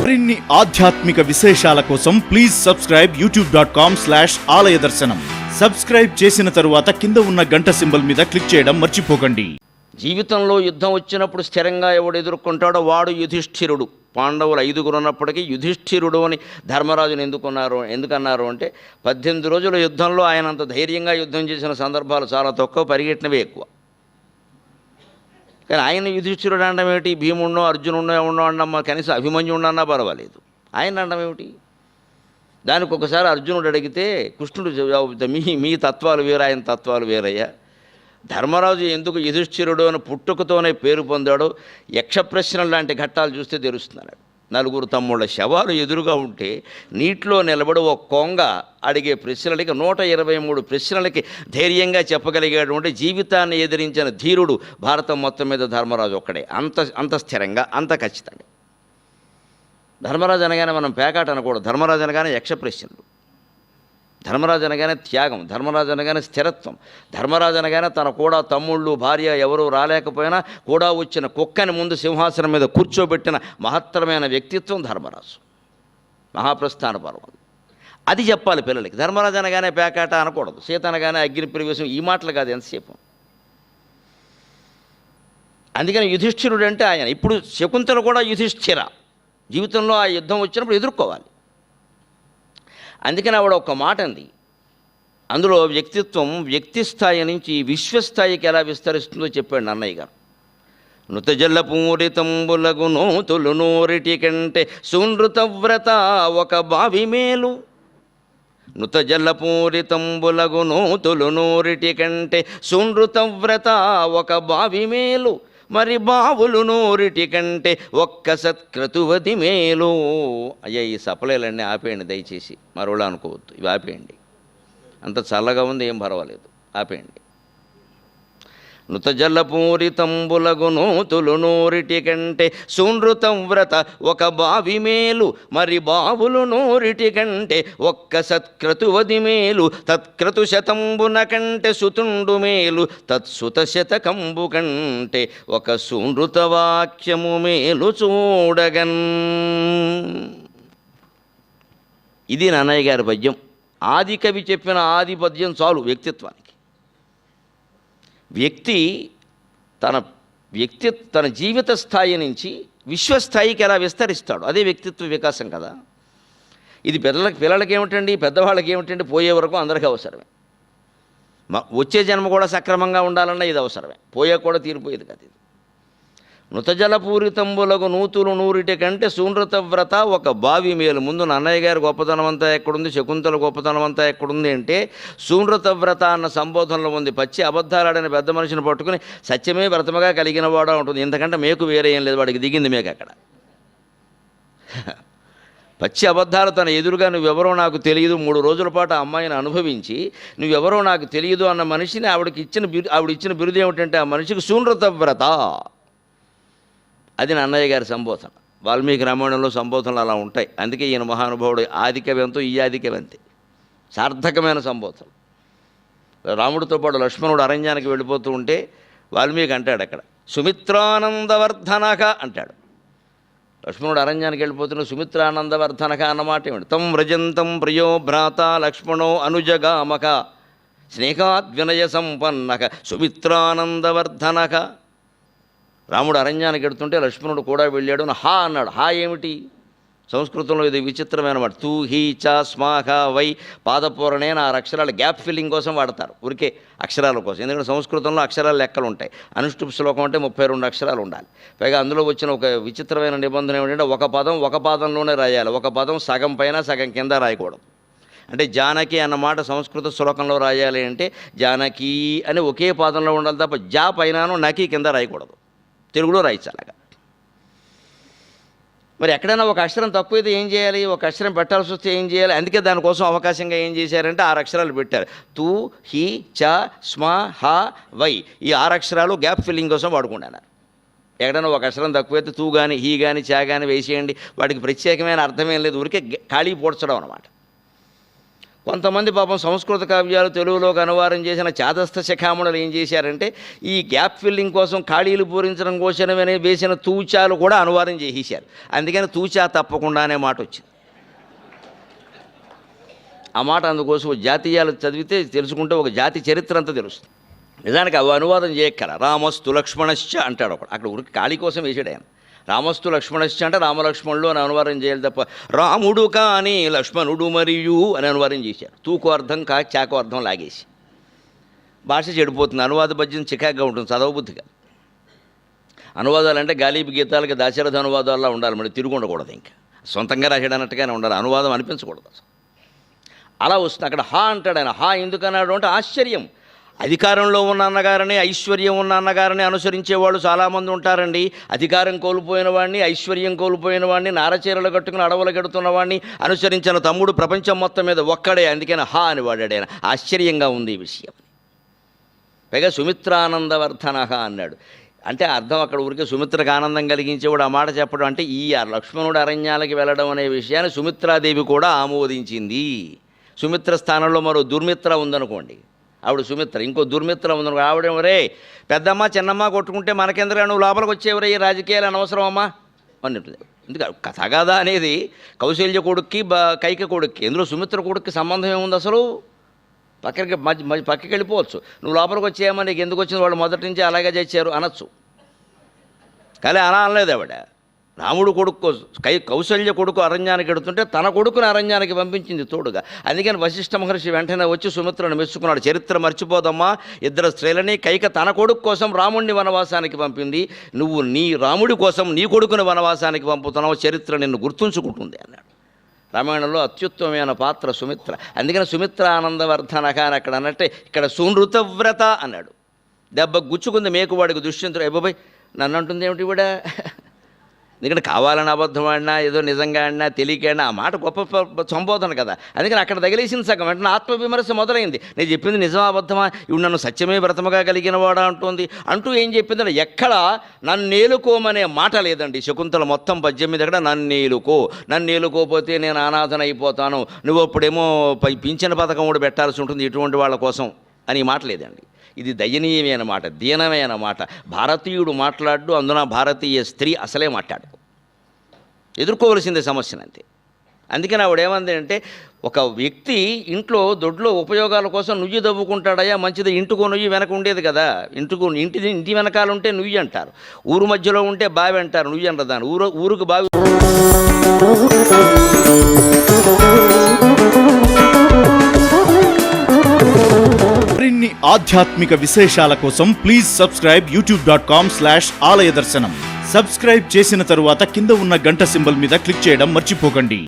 మరిన్ని ఆధ్యాత్మిక విశేషాల కోసం please subscribe YouTube dot com slash Alaya Darshanam subscribe చేసిన తరువాత కింద ఉన్న గంట సింబల్ మీద క్లిక్ చేయడం మర్చిపోకండి. జీవితంలో యుద్ధం వచ్చినప్పుడు స్థిరంగా ఎవడు ఎదుర్కొంటాడో వాడు యుధిష్ఠిరుడు. పాండవులు ఐదుగురు ఉన్నప్పటికీ యుధిష్ఠిరుడు అని ధర్మరాజుని ఎందుకున్నారు? ఎందుకన్నారు అంటే పద్దెనిమిది రోజుల యుద్ధంలో ఆయన అంత ధైర్యంగా యుద్ధం చేసిన సందర్భాలు చాలా తక్కువ పరిగెట్టినవే ఎక్కువ. కానీ ఆయన యుధిష్ఠిరుడు అనడం ఏమిటి? భీముడినో అర్జునుడినో ఎవడో అనడం కనీసం అభిమన్యుడు అన్నా పర్వాలేదు. ఆయన అనడం ఏమిటి? దానికి ఒకసారి అర్జునుడు అడిగితే కృష్ణుడు మీ మీ తత్వాలు వేరు ఆయన తత్వాలు వేరయ్యా. ధర్మరాజు ఎందుకు యుధిష్ఠిరుడు అని పుట్టుకతోనే పేరు పొందాడో యక్ష ప్రశ్నలు లాంటి ఘట్టాలు చూస్తే తెలుస్తున్నాడు నలుగురు తమ్ముళ్ళ శవాలు ఎదురుగా ఉంటే నీటిలో నిలబడి ఒక కొంగ అడిగే ప్రశ్నలకి నూట ఇరవై మూడు ప్రశ్నలకి ధైర్యంగా చెప్పగలిగేటువంటి జీవితాన్ని ఎదిరించిన ధీరుడు భారతం మొత్తం మీద ధర్మరాజు ఒక్కడే. అంత అంత స్థిరంగా అంత ఖచ్చితంగా. ధర్మరాజు అనగానే మనం పేకాట అనకూడదు. ధర్మరాజు అనగానే యక్ష ప్రశ్నలు. ధర్మరాజు అనగానే త్యాగం ధర్మరాజు అనగానే స్థిరత్వం. ధర్మరాజు అనగానే తన కూడా తమ్ముళ్ళు భార్య ఎవరు రాలేకపోయినా కూడా వచ్చిన కుక్కని ముందు సింహాసనం మీద కూర్చోబెట్టిన మహత్తరమైన వ్యక్తిత్వం ధర్మరాజు. మహాప్రస్థాన పర్వం. అది చెప్పాలి పిల్లలకి. ధర్మరాజు అనగానే పేకాట అనకూడదు. సీత అనగానే అగ్ని ప్రవేశం ఈ మాటలు కాదు ఎంతసేపు. అందుకని యుధిష్ఠిరుడు అంటే ఆయన. ఇప్పుడు శకుంతల కూడా యుధిష్ఠిర. జీవితంలో ఆ యుద్ధం వచ్చినప్పుడు ఎదుర్కోవాలి. అందుకని ఆవిడ ఒక మాట అంది. అందులో వ్యక్తిత్వం వ్యక్తి స్థాయి నుంచి విశ్వస్థాయికి ఎలా విస్తరిస్తుందో చెప్పాడు నన్నయ్య గారు. నృతజల్ల పూరితంబులగు నోతులు నోరిటి కంటే సునృత వ్రత ఒక బావి మేలు. నృతజల్ల పూరితంబులగు నోతులు నోరిటి కంటే సునృత వ్రత ఒక బావి మేలు. మరి బావులు నోరిటి కంటే ఒక్క సత్క్రతువతి మేలు. అయ్యా ఈ సప్లైలన్నీ ఆపేయండి దయచేసి. మరోలా అనుకోవద్దు. ఇవి ఆపేయండి. అంత చల్లగా ఉంది ఏం పర్వాలేదు. ఆపేయండి. నృతజలపూరితంబులగు నూతులు నూరిటి కంటే సునృతం వ్రత ఒక బావి మేలు మరి బావులు నూరిటి కంటే ఒక్క సత్క్రతువది మేలు తత్క్రతు శతంబున కంటే సుతుండు మేలు తత్సుత శతకంబు కంటే ఒక సునృత వాక్యము మేలు చూడగన్. ఇది నాన్నయ్య గారి పద్యం. ఆది కవి చెప్పిన ఆది పద్యం చాలు వ్యక్తిత్వానికి. వ్యక్తి తన వ్యక్తి తన జీవిత స్థాయి నుంచి విశ్వస్థాయికి ఎలా విస్తరిస్తాడు? అదే వ్యక్తిత్వ వికాసం కదా. ఇది పిల్లలకి పిల్లలకి ఏమిటండి? పెద్దవాళ్ళకి ఏమిటండి? పోయే వరకు అందరికీ అవసరమే. వచ్చే జన్మ కూడా సక్రమంగా ఉండాలన్నా ఇది అవసరమే. పోయే కూడా తీరిపోయేది కదా ఇది. నృతజలపూరితంబులకు నూతులు నూరిటి కంటే సూనృత వ్రత ఒక బావి మేలు. ముందు నన్నయ్య గారి గొప్పతనం అంతా ఎక్కడుంది? శకుంతల గొప్పతనం అంతా ఎక్కడుంది అంటే సూనృత వ్రత అన్న సంబోధనలో ఉంది. పచ్చి అబద్ధాలాడని పెద్ద మనిషిని పట్టుకుని సత్యమే వ్రతమగా కలిగిన వాడు ఉంటుంది. ఎందుకంటే మేకు వేరే ఏం లేదు. వాడికి దిగింది మేక అక్కడ. పచ్చి అబద్ధాలు తన ఎదురుగా నువ్వెవరో నాకు తెలియదు. మూడు రోజుల పాటు ఆ అమ్మాయిని అనుభవించి నువ్వెవరో నాకు తెలియదు అన్న మనిషిని ఆవిడకి ఇచ్చిన బిరు ఆవిడ ఇచ్చిన బిరుదు ఏమిటంటే ఆ మనిషికి సూనృత వ్రత అది నా అన్నయ్య గారి సంబోధన. వాల్మీకి రామాయణంలో సంబోధనలు అలా ఉంటాయి. అందుకే ఈయన మహానుభావుడు ఆదికవ్యంతో ఈ ఆధిక్యవంతే. సార్థకమైన సంబోధనలు రాముడితో పాటు లక్ష్మణుడు అరణ్యానికి వెళ్ళిపోతూ ఉంటే వాల్మీకి అంటాడు అక్కడ సుమిత్రానందవర్ధనక అంటాడు. లక్ష్మణుడు అరణ్యానికి వెళ్ళిపోతున్న సుమిత్రానందవర్ధనక అన్నమాట ఏమిటి? తం వ్రజంతం ప్రియో భ్రాత లక్ష్మణో అనుజగామక స్నేహాద్వినయ సంపన్నక సుమిత్రానందవర్ధనక రాముడు అరణ్యానికి ఎడుతుంటే లక్ష్మణుడు కూడా వెళ్ళాడు అని హా అన్నాడు. హా ఏమిటి? సంస్కృతంలో ఇది విచిత్రమైన మాట. తూ హీ చ స్మాహ వై పాదపూరణే ఆ అక్షరాలు గ్యాప్ ఫిల్లింగ్ కోసం వాడతారు. ఊరికే అక్షరాల కోసం. ఎందుకంటే సంస్కృతంలో అక్షరాలు లెక్కలు ఉంటాయి. అనుష్ఠుప్ శ్లోకం అంటే ముప్పై రెండు అక్షరాలు ఉండాలి. పైగా అందులో వచ్చిన ఒక విచిత్రమైన నిబంధన ఏమిటంటే ఒక పదం ఒక పాదంలోనే రాయాలి. ఒక పదం సగం పైన సగం కింద రాయకూడదు. అంటే జానకి అన్నమాట సంస్కృత శ్లోకంలో రాయాలి అంటే జానకి అని ఒకే పాదంలో ఉండాలి తప్ప జా పైనను నకి కింద రాయకూడదు. తెలుగులో రాయచ్చు అలాగా. మరి ఎక్కడైనా ఒక అక్షరం తక్కువైతే ఏం చేయాలి? ఒక అక్షరం పెట్టాల్సి వస్తే ఏం చేయాలి? అందుకే దానికోసం అవకాశంగా ఏం చేశారంటే ఆరు అక్షరాలు పెట్టారు. తూ హీ చ స్మ హ వై ఈ ఆరు అక్షరాలు గ్యాప్ ఫిల్లింగ్ కోసం వాడుకున్నాను ఎక్కడైనా ఒక అక్షరం తక్కువైతే తూ కానీ హీ కానీ చా కానీ వేసేయండి. వాటికి ప్రత్యేకమైన అర్థమేం లేదు. ఊరికే ఖాళీ పోడ్చడం అనమాట కొంతమంది పాపం సంస్కృత కావ్యాలు తెలుగులోకి అనువాదం చేసిన చాదస్థ శిఖామణులు ఏం చేశారంటే ఈ గ్యాప్ ఫిల్లింగ్ కోసం ఖాళీలు పూరించడం కోసమనే వేసిన తూచాలు కూడా అనువాదం చేసేశారు. అందుకని తూచా తప్పకుండానే మాట వచ్చింది. ఆ మాట అందుకోసం జాతీయాలు చదివితే తెలుసుకుంటే ఒక జాతి చరిత్ర అంతా తెలుస్తుంది. నిజానికి అవి అనువాదం చేయక్కల రామస్తు లక్ష్మణశ్చ అంటాడు ఒకడు. అక్కడ ఉరికి ఖాళీ కోసం వేసాడు ఆయన. రామస్తు లక్ష్మణశ్చ అంటే రామలక్ష్మణులు అని అనువాదం చేయాలి తప్ప రాముడు కానీ లక్ష్మణుడు మరియు అని అనువాదం చేశారు. తూకు అర్థం కా చాకు అర్థం లాగేసి. భాష చెడిపోతుంది అనువాద పద్యం చికాగ్గా ఉంటుంది చదవబుద్ధిగా అనువాదాలు అంటే గాలిబి గీతాలకి దాశరథ అనువాదాల్లో ఉండాలి మరి తిరుగు ఉండకూడదు ఇంకా. సొంతంగా రాశాడు ఉండాలి అనువాదం అనిపించకూడదు అలా వస్తుంది అక్కడ హా అంటాడు ఆయన హా ఎందుకన్నాడు అంటే ఆశ్చర్యం. అధికారంలో ఉన్న అన్నగారిని ఐశ్వర్యం ఉన్న అన్నగారిని అనుసరించే వాళ్ళు చాలామంది ఉంటారండి. అధికారం కోల్పోయిన వాడిని ఐశ్వర్యం కోల్పోయిన వాడిని నారచీరలు కట్టుకుని అడవులు గడుతున్న వాడిని అనుసరించిన తమ్ముడు ప్రపంచం మొత్తం మీద ఒక్కడే. అందుకని హా అని వాడాడు ఆయన. ఆశ్చర్యంగా ఉంది ఈ విషయం. పైగా సుమిత్రానందవర్ధన అన్నాడు. అంటే అర్థం అక్కడ ఊరికే సుమిత్రకు ఆనందం కలిగించేవాడు ఆ మాట చెప్పడం అంటే ఈ లక్ష్మణుడు అరణ్యాలకి వెళ్ళడం అనే విషయాన్ని సుమిత్రాదేవి కూడా ఆమోదించింది. సుమిత్ర స్థానంలో మరో దుర్మిత్ర ఉందనుకోండి. ఆవిడ సుమిత్ర ఇంకో దుర్మిత్ర ఉంది. ఆవిడేమో పెద్దమ్మ చిన్నమ్మ కొట్టుకుంటే మనకెందుకు నువ్వు లోపలికి వచ్చేవరే ఈ రాజకీయాలు అనవసరం అమ్మా అని ఎందుకు? కథగాదా అనేది కౌశల్య కొడుక్కి బ కైక కొడుక్కి ఎందులో సుమిత్ర కొడుక్కి సంబంధం ఏముంది అసలు? పక్కకి మధ్య మధ్య పక్కకి వెళ్ళిపోవచ్చు. నువ్వు లోపలికి వచ్చేయమని నీకు ఎందుకు వచ్చింది? వాళ్ళు మొదటి నుంచి అలాగే చేశారు అనొచ్చు. కానీ అలా అనలేదు ఆవిడ. రాముడు కొడుకు కై కౌశల్య కొడుకు అరణ్యానికి ఎడుతుంటే తన కొడుకుని అరణ్యానికి పంపించింది తోడుగా. అందుకని వశిష్ఠ మహర్షి వెంటనే వచ్చి సుమిత్రను మెచ్చుకున్నాడు. చరిత్ర మర్చిపోదమ్మా ఇద్దరు స్త్రీలని కైక తన కొడుకు కోసం రాముడిని వనవాసానికి పంపింది. నువ్వు నీ రాముడి కోసం నీ కొడుకుని వనవాసానికి పంపుతున్నావు చరిత్ర నిన్ను గుర్తుంచుకుంటుంది అన్నాడు. రామాయణంలో అత్యుత్తమమైన పాత్ర సుమిత్ర. అందుకని సుమిత్ర ఆనందవర్ధనక అని అక్కడ అన్నట్టే ఇక్కడ సునృతవ్రత అన్నాడు. దెబ్బ గుచ్చుకుంది మేకువాడికి దుష్యంతుడు. అయ్యబాయ్ నన్ను అంటుంది ఏమిటి కూడా ఎందుకంటే కావాలని అబద్ధం ఆడినా ఏదో నిజంగా ఆడినా తెలియక ఆడినా ఆ మాట గొప్ప సంబోధన కదా. అందుకని అక్కడ తగిలేసింది సగం వెంటనే ఆత్మవిమర్శ మొదలైంది. నేను చెప్పింది నిజమా అబద్ధమా? ఇవి నన్ను సత్యమే వ్రతముగా కలిగిన వాడా అంటుంది. అంటూ ఏం చెప్పిందంటే ఎక్కడ నన్ను నేలుకోమనే మాట లేదండి. శకుంతల మొత్తం పద్యం మీద కూడా నన్ను నేలుకో నన్ను నేలుకోపోతే నేను అనాథన అయిపోతాను. నువ్వు అప్పుడేమో పై పింఛన పథకం కూడా పెట్టాల్సి ఉంటుంది ఇటువంటి వాళ్ళ కోసం అని మాట లేదండి. ఇది దయనీయమైన మాట దీనమైన మాట. భారతీయుడు మాట్లాడు అందున భారతీయ స్త్రీ అసలే మాట్లాడు. ఎదుర్కోవలసిందే సమస్యను అంతే అందుకని ఆవిడ ఏమంది అంటే ఒక వ్యక్తి ఇంట్లో దొడ్లో ఉపయోగాల కోసం నుయ్యి దవ్వుకుంటాడయ్యా మంచిది ఇంటికో నుయ్యి వెనక ఉండేది కదా. ఇంటికో ఇంటి ఇంటి వెనకాల ఉంటే నుయ్యి అంటారు. ఊరు మధ్యలో ఉంటే బావి అంటారు నుయ్యి అంటారు దాన్ని ఊరు ఊరుకు బావి ఆధ్యాత్మిక విశేషాల కోసం please subscribe YouTube dot com slash Alaya Darshanam. Subscribe చేసిన తరువాత కింద ఉన్న గంట సింబల్ మీద క్లిక్ చేయడం మర్చిపోకండి.